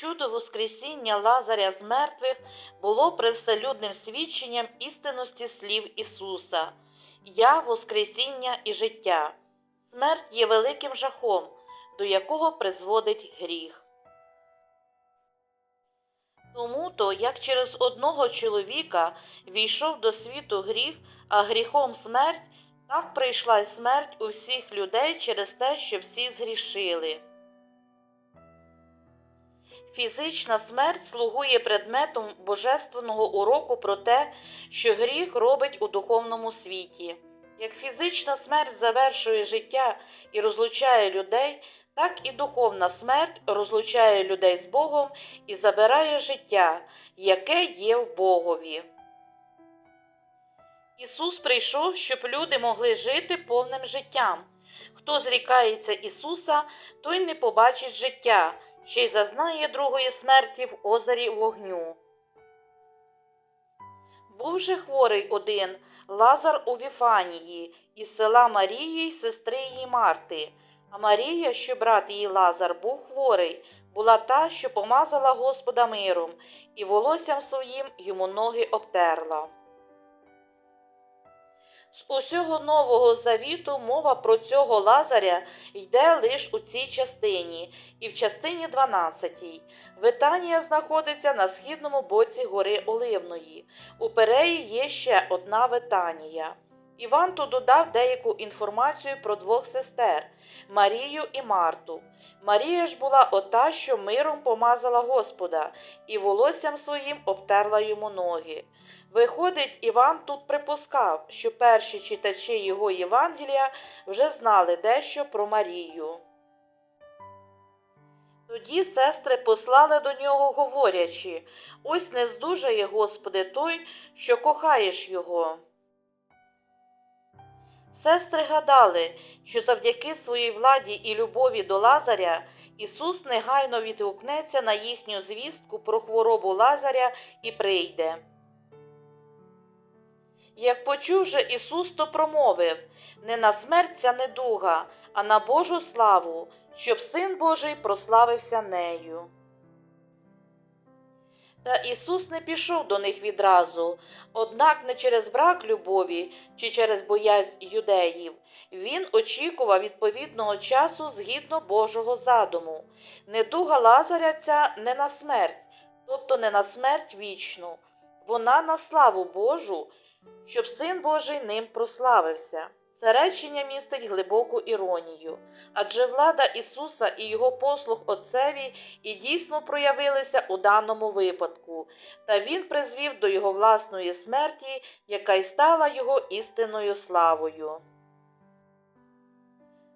Чудо Воскресіння Лазаря з мертвих було привселюдним свідченням істинності слів Ісуса Я Воскресіння і життя. Смерть є великим жахом, до якого призводить гріх. Тому то, як через одного чоловіка війшов до світу гріх, а гріхом смерть, так прийшла й смерть у всіх людей через те, що всі згрішили. Фізична смерть слугує предметом божественного уроку про те, що гріх робить у духовному світі. Як фізична смерть завершує життя і розлучає людей, так і духовна смерть розлучає людей з Богом і забирає життя, яке є в Богові. Ісус прийшов, щоб люди могли жити повним життям. Хто зрікається Ісуса, той не побачить життя, ще й зазнає другої смерті в озері вогню. Був же хворий один Лазар у Віфанії, із села Марії й сестри її Марти. А Марія, що брат її Лазар, був хворий, була та, що помазала Господа миром, і волоссям своїм йому ноги обтерла. З усього нового завіту мова про цього Лазаря йде лише у цій частині і в частині 12. Витанія знаходиться на східному боці гори Оливної. У Переї є ще одна Витанія. Іван тут додав деяку інформацію про двох сестер Марію і Марту. Марія ж була ота, що миром помазала Господа, і волоссям своїм обтерла йому ноги. Виходить, Іван тут припускав, що перші читачі його Євангелія вже знали дещо про Марію. Тоді сестри послали до нього, говорячи ось не здужає, Господи, той, що кохаєш його. Сестри гадали, що завдяки своїй владі і любові до Лазаря Ісус негайно відгукнеться на їхню звістку про хворобу Лазаря і прийде. Як почув же Ісус, то промовив не на смерть ця недуга, а на Божу славу, щоб Син Божий прославився нею. Та Ісус не пішов до них відразу, однак не через брак любові чи через боязнь юдеїв. Він очікував відповідного часу згідно Божого задуму. Недуга Лазаря ця не на смерть, тобто не на смерть вічну, вона на славу Божу, щоб Син Божий ним прославився. Це речення містить глибоку іронію, адже влада Ісуса і Його послуг Отцеві і дійсно проявилися у даному випадку, та Він призвів до Його власної смерті, яка й стала Його істинною славою.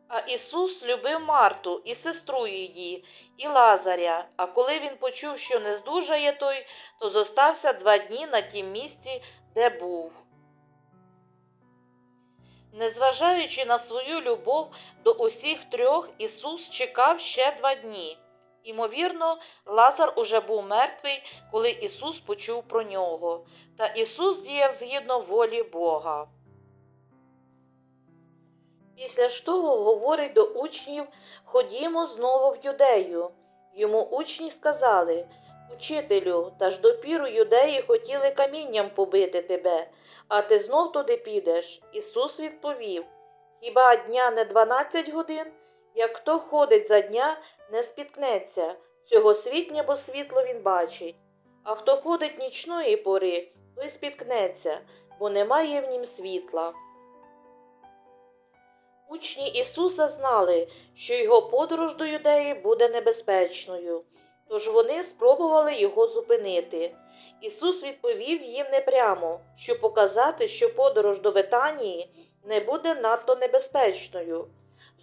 А Ісус любив Марту і сестру її, і Лазаря, а коли він почув, що не здужає той, то зостався два дні на тім місці, де був. Незважаючи на свою любов до усіх трьох, Ісус чекав ще два дні. Імовірно, Лазар уже був мертвий, коли Ісус почув про нього, та Ісус діяв згідно волі Бога. Після ж того говорить до учнів Ходімо знову в юдею. Йому учні сказали Учителю, та ж допіру юдеї хотіли камінням побити тебе, а ти знов туди підеш. Ісус відповів Хіба дня не дванадцять годин? Як хто ходить за дня, не спіткнеться, цього світня, бо світло він бачить. А хто ходить нічної пори, той спіткнеться, бо немає в нім світла. Учні Ісуса знали, що його подорож до юдеї буде небезпечною, тож вони спробували його зупинити. Ісус відповів їм непрямо, щоб показати, що подорож до Ветанії не буде надто небезпечною.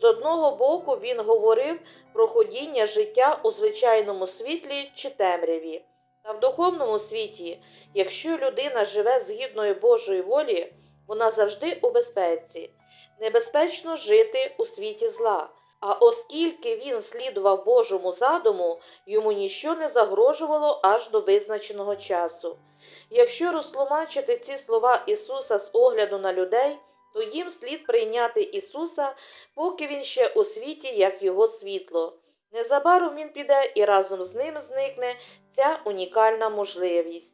З одного боку він говорив про ходіння життя у звичайному світлі чи темряві, та в духовному світі, якщо людина живе згідною Божої волі, вона завжди у безпеці. Небезпечно жити у світі зла. А оскільки він слідував Божому задуму, йому ніщо не загрожувало аж до визначеного часу. Якщо розтлумачити ці слова Ісуса з огляду на людей, то їм слід прийняти Ісуса, поки Він ще у світі, як Його світло, Незабаром він піде і разом з ним зникне ця унікальна можливість.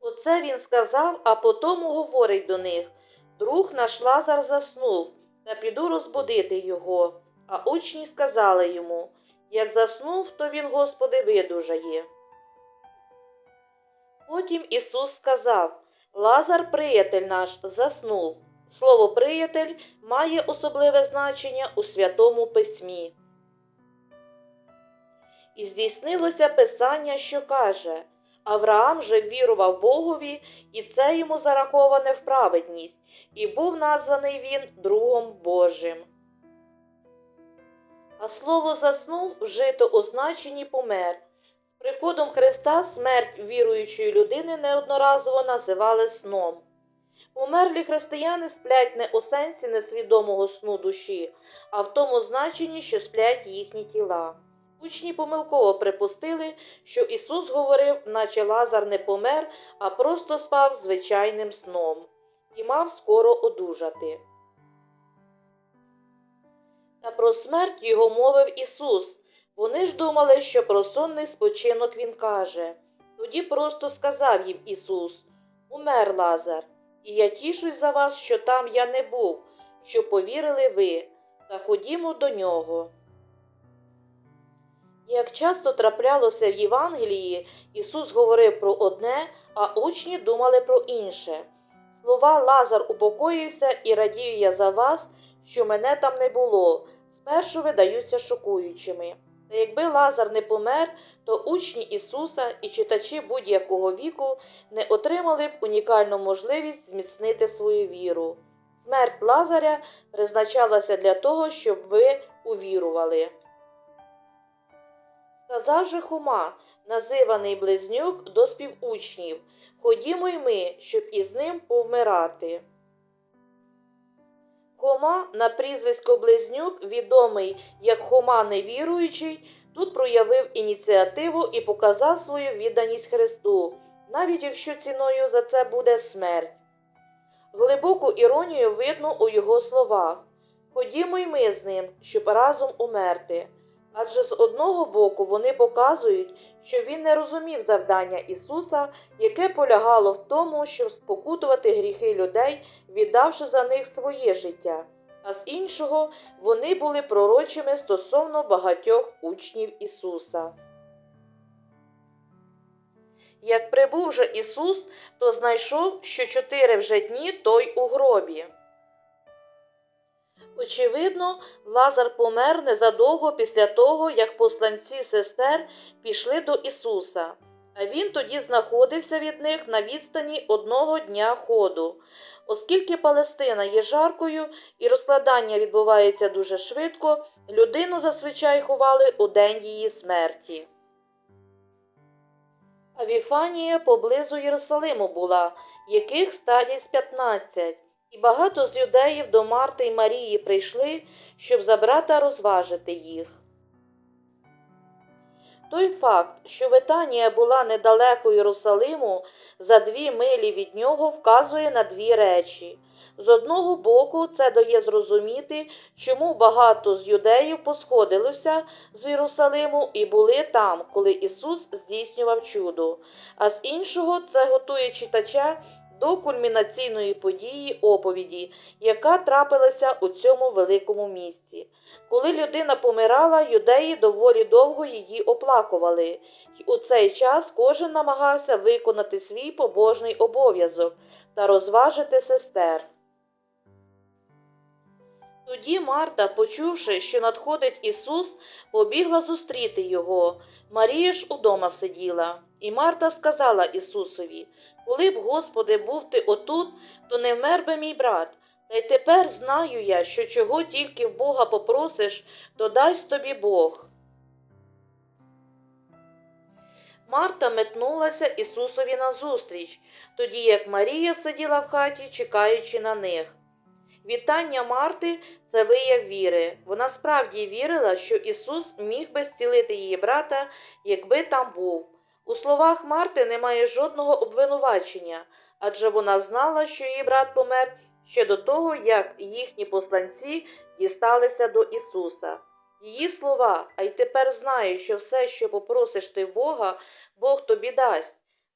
Оце він сказав, а потому говорить до них Друг наш Лазар заснув, та піду розбудити його. А учні сказали йому Як заснув, то він, Господи, видужає. Потім Ісус сказав Лазар, приятель наш, заснув. Слово приятель має особливе значення у Святому Письмі. І здійснилося Писання, що каже Авраам же вірував Богові, і це йому зараховане в праведність, і був названий він другом Божим. А слово заснув вжито у значенні помер. З приходом Христа смерть віруючої людини неодноразово називали сном. Померлі християни сплять не у сенсі несвідомого сну душі, а в тому значенні, що сплять їхні тіла. Учні помилково припустили, що Ісус говорив, наче Лазар не помер, а просто спав звичайним сном і мав скоро одужати. Та про смерть його мовив Ісус. Вони ж думали, що про сонний спочинок Він каже. Тоді просто сказав їм Ісус Умер Лазар, і я тішусь за вас, що там я не був, що повірили ви, та ходімо до нього. Як часто траплялося в Євангелії, Ісус говорив про одне, а учні думали про інше. Слова Лазар упокоївся і радію я за вас, що мене там не було, спершу видаються шокуючими. Та якби Лазар не помер, то учні Ісуса і читачі будь-якого віку не отримали б унікальну можливість зміцнити свою віру. Смерть Лазаря призначалася для того, щоб ви увірували. Сказав же Хома, називаний близнюк до співучнів, ходімо й ми, щоб із ним повмирати. Хома на прізвисько Близнюк, відомий як Хома невіруючий, тут проявив ініціативу і показав свою відданість Христу, навіть якщо ціною за це буде смерть. Глибоку іронію видно у його словах Ходімо й ми з ним, щоб разом умерти. Адже з одного боку вони показують, що він не розумів завдання Ісуса, яке полягало в тому, щоб спокутувати гріхи людей, віддавши за них своє життя, а з іншого вони були пророчими стосовно багатьох учнів Ісуса. Як прибув же Ісус, то знайшов, що чотири вже дні той у гробі. Очевидно, Лазар помер незадовго після того, як посланці сестер пішли до Ісуса, а він тоді знаходився від них на відстані одного дня ходу. Оскільки Палестина є жаркою і розкладання відбувається дуже швидко, людину зазвичай ховали у день її смерті. А Віфанія поблизу Єрусалиму була, яких стадість 15. І багато з юдеїв до Марти й Марії прийшли, щоб забрати розважити їх. Той факт, що Витанія була недалеко Єрусалиму, за дві милі від нього вказує на дві речі. З одного боку, це дає зрозуміти, чому багато з юдеїв посходилося з Єрусалиму і були там, коли Ісус здійснював чудо, а з іншого це готує читача до кульмінаційної події оповіді, яка трапилася у цьому великому місці. Коли людина помирала, юдеї доволі довго її оплакували, і у цей час кожен намагався виконати свій побожний обов'язок та розважити сестер. Тоді Марта, почувши, що надходить Ісус, побігла зустріти його. Марія ж удома сиділа. І Марта сказала Ісусові Коли б, Господи, був ти отут, то не вмер би мій брат. Та й тепер знаю я, що чого тільки в Бога попросиш, то дасть тобі Бог. Марта метнулася Ісусові назустріч, тоді як Марія сиділа в хаті, чекаючи на них. Вітання Марти це вияв віри. Вона справді вірила, що Ісус міг би зцілити її брата, якби там був. У словах Марти немає жодного обвинувачення, адже вона знала, що її брат помер ще до того, як їхні посланці дісталися до Ісуса. Її слова, а й тепер знаю, що все, що попросиш ти Бога, Бог тобі дасть.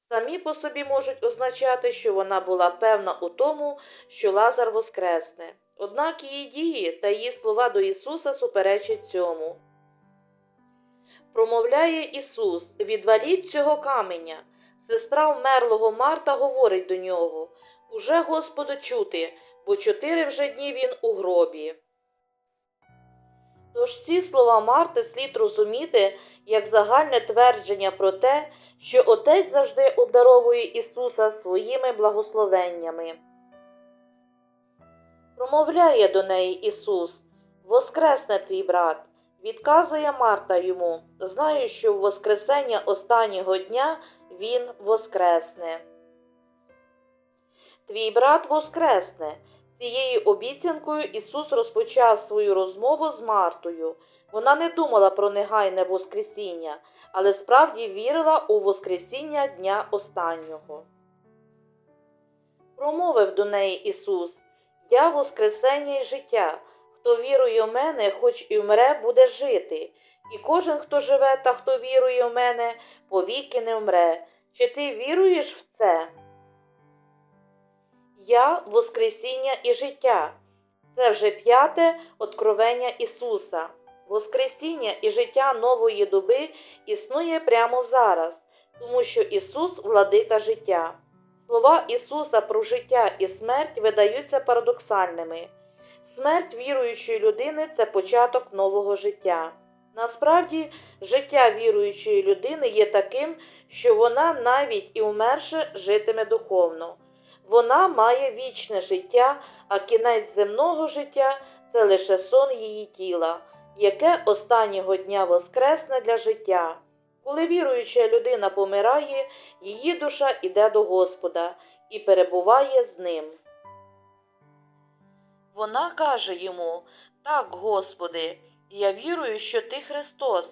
Самі по собі можуть означати, що вона була певна у тому, що Лазар воскресне. Однак її дії та її слова до Ісуса суперечать цьому. Промовляє Ісус, відваліть цього каменя. Сестра вмерлого Марта говорить до нього Уже Господу чути, бо чотири вже дні він у гробі. Тож ці слова Марти слід розуміти як загальне твердження про те, що Отець завжди обдаровує Ісуса своїми благословеннями. Промовляє до неї Ісус Воскресне твій брат. Відказує Марта йому, знаю, що в Воскресення останнього дня він воскресне. Твій брат воскресне. Цією обіцянкою Ісус розпочав свою розмову з Мартою. Вона не думала про негайне Воскресіння, але справді вірила у Воскресіння дня останнього. Промовив до неї Ісус Я Воскресення і життя. Хто вірує в мене, хоч і вмре, буде жити, і кожен, хто живе та хто вірує в мене, повіки не вмре. Чи ти віруєш в це? Я Воскресіння і життя. Це вже п'яте откровення Ісуса. Воскресіння і життя нової доби існує прямо зараз, тому що Ісус владика життя. Слова Ісуса про життя і смерть видаються парадоксальними. Смерть віруючої людини це початок нового життя. Насправді, життя віруючої людини є таким, що вона навіть і вмерше житиме духовно. Вона має вічне життя, а кінець земного життя це лише сон її тіла, яке останнього дня воскресне для життя. Коли віруюча людина помирає, її душа іде до Господа і перебуває з ним. Вона каже йому Так, Господи, я вірую, що Ти Христос,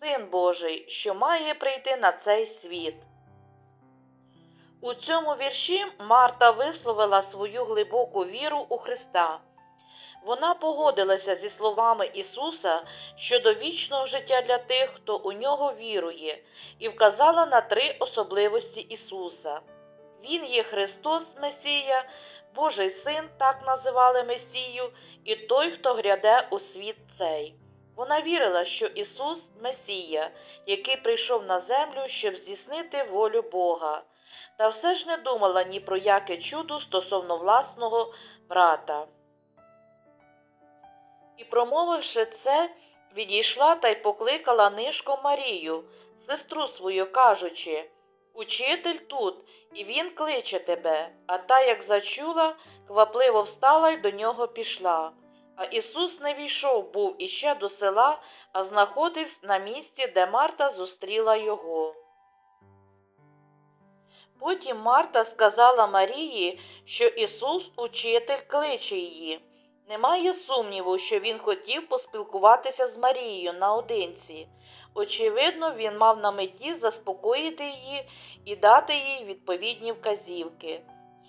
Син Божий, що має прийти на цей світ. У цьому вірші Марта висловила свою глибоку віру у Христа. Вона погодилася зі словами Ісуса щодо вічного життя для тих, хто у нього вірує, і вказала на три особливості Ісуса. Він є Христос Месія, Божий Син, так називали Месію, і той, хто гряде у світ цей. Вона вірила, що Ісус Месія, який прийшов на землю, щоб здійснити волю Бога, та все ж не думала ні про яке чудо стосовно власного брата. І, промовивши це, відійшла та й покликала нишком Марію, сестру свою, кажучи Учитель тут, і він кличе тебе. А та, як зачула, квапливо встала й до нього пішла. А Ісус не війшов був іще до села, а знаходився на місці, де Марта зустріла його. Потім Марта сказала Марії, що Ісус, учитель, кличе її. Немає сумніву, що він хотів поспілкуватися з Марією наодинці. Очевидно, він мав на меті заспокоїти її і дати їй відповідні вказівки.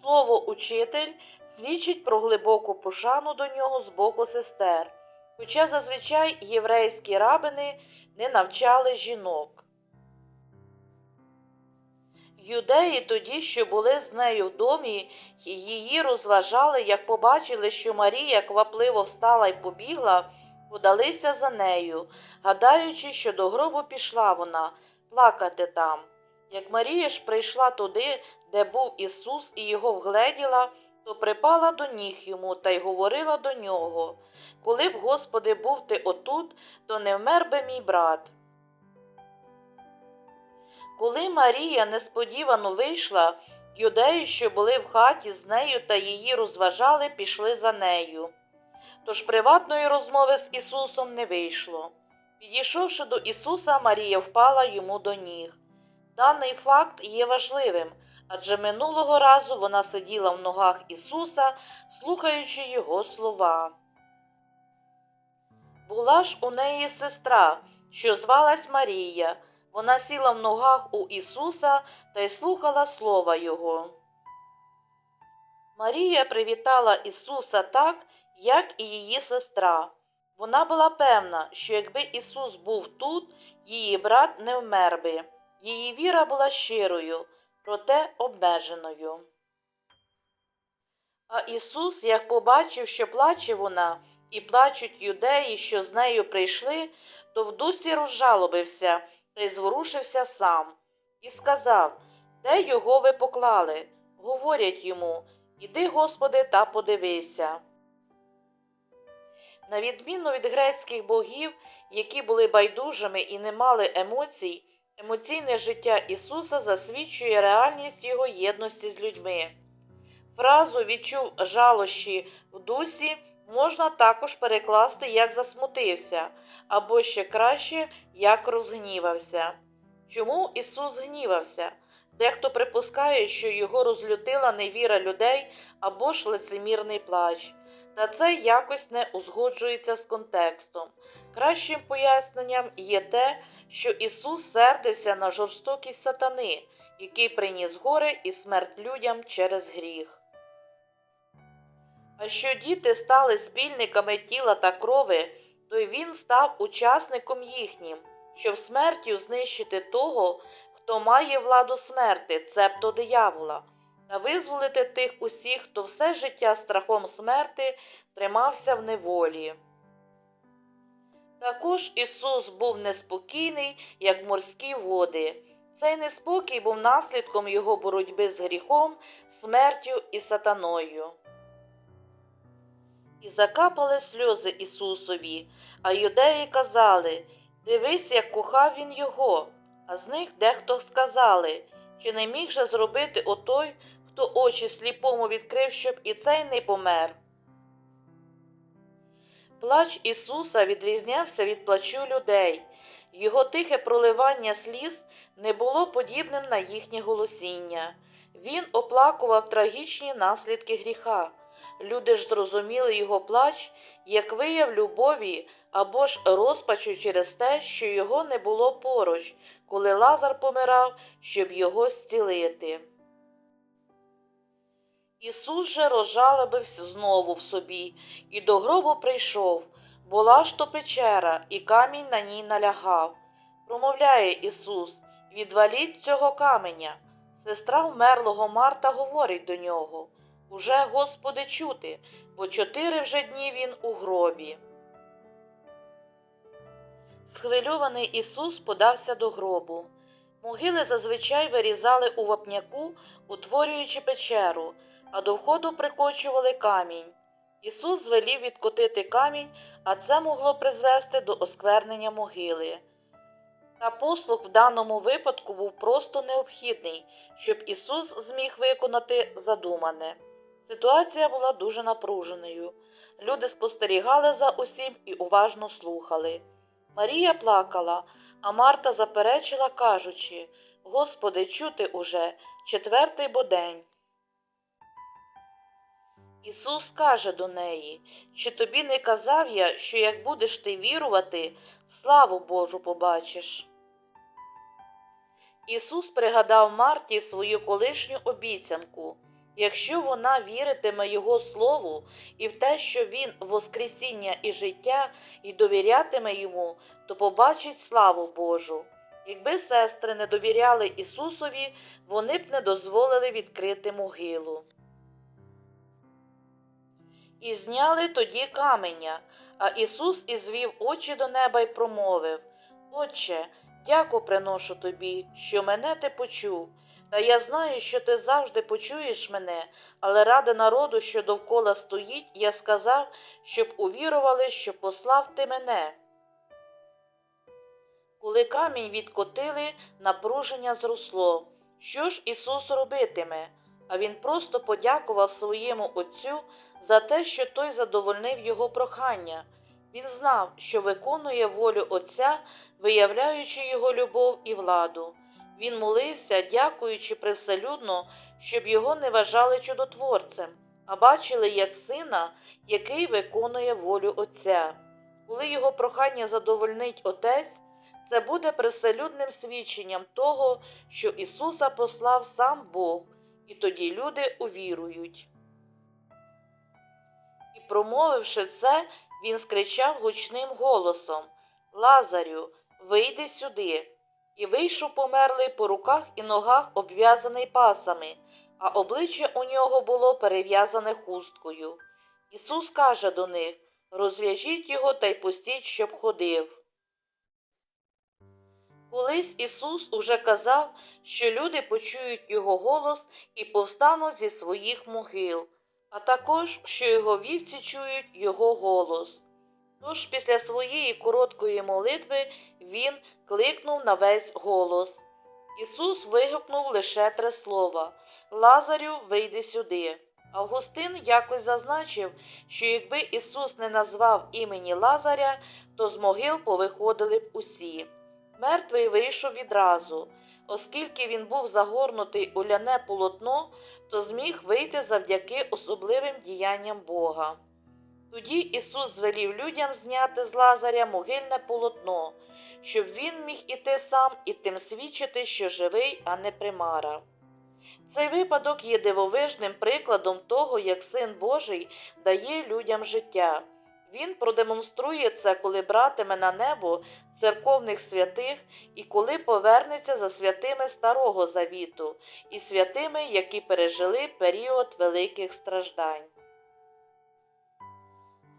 Слово учитель свідчить про глибоку пошану до нього з боку сестер, хоча зазвичай єврейські рабини не навчали жінок. Юдеї тоді, що були з нею в домі, її розважали, як побачили, що Марія квапливо встала й побігла, подалися за нею, гадаючи, що до гробу пішла вона плакати там. Як Марія ж прийшла туди, де був Ісус, і його вгледіла, то припала до ніг йому та й говорила до нього Коли б, Господи, був ти отут, то не вмер би мій брат. Коли Марія несподівано вийшла, юдеї, що були в хаті з нею та її розважали, пішли за нею. Тож приватної розмови з Ісусом не вийшло. Підійшовши до Ісуса, Марія впала йому до ніг. Даний факт є важливим, адже минулого разу вона сиділа в ногах Ісуса, слухаючи Його слова. Була ж у неї сестра, що звалась Марія. Вона сіла в ногах у Ісуса та й слухала слова Його. Марія привітала Ісуса так, як і її сестра. Вона була певна, що якби Ісус був тут, її брат не вмер би. Її віра була щирою, проте обмеженою. А Ісус, як побачив, що плаче вона, і плачуть юдеї, що з нею прийшли, то в дусі розжалобився та й зворушився сам, і сказав, де його ви поклали? Говорять йому, іди, Господи, та подивися. На відміну від грецьких богів, які були байдужими і не мали емоцій, емоційне життя Ісуса засвідчує реальність Його єдності з людьми. Фразу відчув жалощі в дусі можна також перекласти як засмутився, або ще краще як розгнівався. Чому Ісус гнівався? Дехто припускає, що його розлютила невіра людей або ж лицемірний плач. Та це якось не узгоджується з контекстом. Кращим поясненням є те, що Ісус сердився на жорстокість сатани, який приніс горе і смерть людям через гріх. А що діти стали спільниками тіла та крови, то й він став учасником їхнім, щоб смертю знищити того, хто має владу смерти, цебто диявола, та визволити тих усіх, хто все життя страхом смерти тримався в неволі. Також Ісус був неспокійний, як морські води. Цей неспокій був наслідком його боротьби з гріхом, смертю і сатаною. І закапали сльози Ісусові, а юдеї казали Дивись, як кохав він його. А з них дехто сказали, чи не міг же зробити отой, хто очі сліпому відкрив, щоб і цей не помер. Плач Ісуса відрізнявся від плачу людей. Його тихе проливання сліз не було подібним на їхнє голосіння. Він оплакував трагічні наслідки гріха. Люди ж зрозуміли його плач як вияв любові або ж розпачу через те, що його не було поруч, коли Лазар помирав, щоб його зцілити. Ісус же розжалобився знову в собі і до гробу прийшов, була ж то печера, і камінь на ній налягав. Промовляє Ісус Відваліть цього каменя. Сестра вмерлого Марта говорить до нього Уже, Господи, чути, бо чотири вже дні він у гробі. Схвильований Ісус подався до гробу. Могили зазвичай вирізали у вапняку, утворюючи печеру, а до входу прикочували камінь. Ісус звелів відкотити камінь, а це могло призвести до осквернення могили. Та послуг в даному випадку був просто необхідний, щоб Ісус зміг виконати задумане. Ситуація була дуже напруженою. Люди спостерігали за усім і уважно слухали. Марія плакала, а Марта заперечила, кажучи Господи, чути уже четвертий бо день. Ісус каже до неї, чи тобі не казав я, що як будеш ти вірувати, славу Божу побачиш. Ісус пригадав Марті свою колишню обіцянку. Якщо вона віритиме Його Слову і в те, що Він Воскресіння і життя, і довірятиме йому, то побачить славу Божу. Якби сестри не довіряли Ісусові, вони б не дозволили відкрити могилу. І зняли тоді каменя, а Ісус ізвів очі до неба й промовив Отче, дяку приношу тобі, що мене ти почув. Та я знаю, що ти завжди почуєш мене, але ради народу, що довкола стоїть, я сказав, щоб увірували, що послав ти мене. Коли камінь відкотили, напруження зросло. Що ж Ісус робитиме? А Він просто подякував своєму Отцю за те, що той задовольнив його прохання. Він знав, що виконує волю Отця, виявляючи його любов і владу. Він молився, дякуючи привселюдно, щоб його не вважали чудотворцем, а бачили як сина, який виконує волю Отця. Коли його прохання задовольнить Отець, це буде привселюдним свідченням того, що Ісуса послав сам Бог, і тоді люди увірують. І, промовивши це, він скричав гучним голосом Лазарю, вийди сюди. І вийшов померлий по руках і ногах, обв'язаний пасами, а обличчя у нього було перев'язане хусткою. Ісус каже до них Розв'яжіть його та й пустіть, щоб ходив. Колись Ісус уже казав, що люди почують його голос і повстануть зі своїх могил, а також, що його вівці чують його голос. Тож після своєї короткої молитви він кликнув на весь голос. Ісус вигукнув лише три слова Лазарю, вийди сюди. Августин якось зазначив, що якби Ісус не назвав імені Лазаря, то з могил повиходили б усі. Мертвий вийшов відразу. Оскільки він був загорнутий у ляне полотно, то зміг вийти завдяки особливим діянням Бога. Тоді Ісус звелів людям зняти з Лазаря могильне полотно, щоб він міг іти сам і тим свідчити, що живий, а не примара. Цей випадок є дивовижним прикладом того, як Син Божий дає людям життя. Він продемонструє це, коли братиме на небо церковних святих і коли повернеться за святими Старого Завіту і святими, які пережили період великих страждань.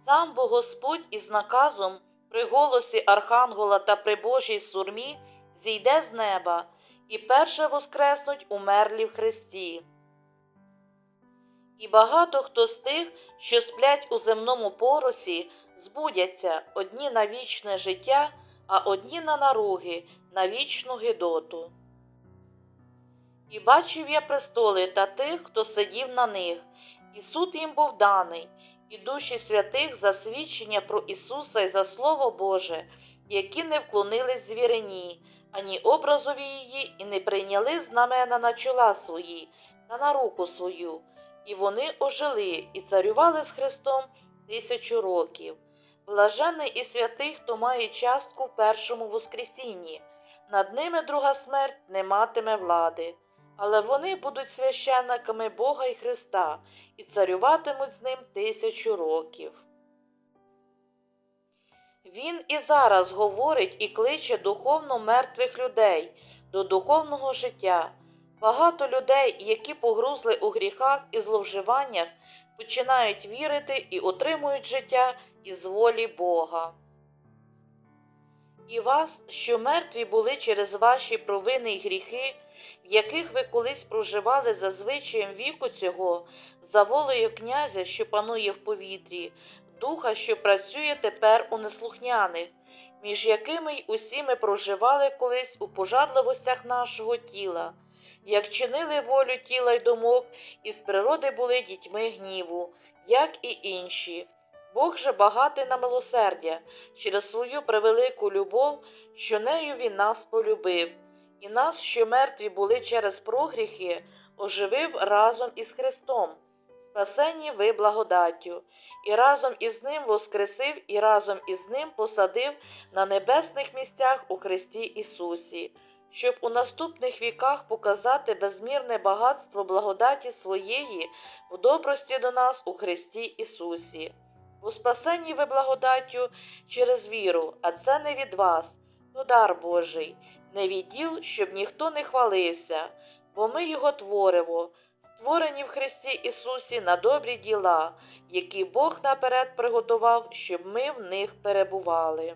Сам бо Господь із наказом при голосі Архангела та при Божій сурмі зійде з неба і перше воскреснуть умерлі в Христі. І багато хто з тих, що сплять у земному поросі, збудяться одні на вічне життя, а одні на наруги, на вічну гидоту. І бачив я престоли та тих, хто сидів на них, і суд їм був даний, і душі святих за свідчення про Ісуса і за Слово Боже, які не вклонились звірині, ані образові її, і не прийняли знамена на чола свої та на руку свою, і вони ожили і царювали з Христом тисячу років. Блажений і святий, хто має частку в першому Воскресінні, над ними друга смерть не матиме влади, але вони будуть священниками Бога і Христа і царюватимуть з ним тисячу років. Він і зараз говорить і кличе духовно мертвих людей до духовного життя. Багато людей, які погрузли у гріхах і зловживаннях, починають вірити і отримують життя із волі Бога. І вас, що мертві були через ваші провини й гріхи, яких ви колись проживали за звичаєм віку цього, за волею князя, що панує в повітрі, духа, що працює тепер у неслухняних, між якими й усі ми проживали колись у пожадливостях нашого тіла, як чинили волю тіла й думок, і з природи були дітьми гніву, як і інші. Бог же багатий на милосердя через свою превелику любов, що нею він нас полюбив, і нас, що мертві були через прогріхи, оживив разом із Христом, спасені ви благодаттю, і разом із Ним воскресив, і разом із Ним посадив на небесних місцях у Христі Ісусі, щоб у наступних віках показати безмірне багатство благодаті своєї в добрості до нас у Христі Ісусі. У спасенні ви благодаттю через віру, а це не від вас, то дар Божий, не від діл, щоб ніхто не хвалився, бо ми Його творимо, створені в Христі Ісусі на добрі діла, які Бог наперед приготував, щоб ми в них перебували.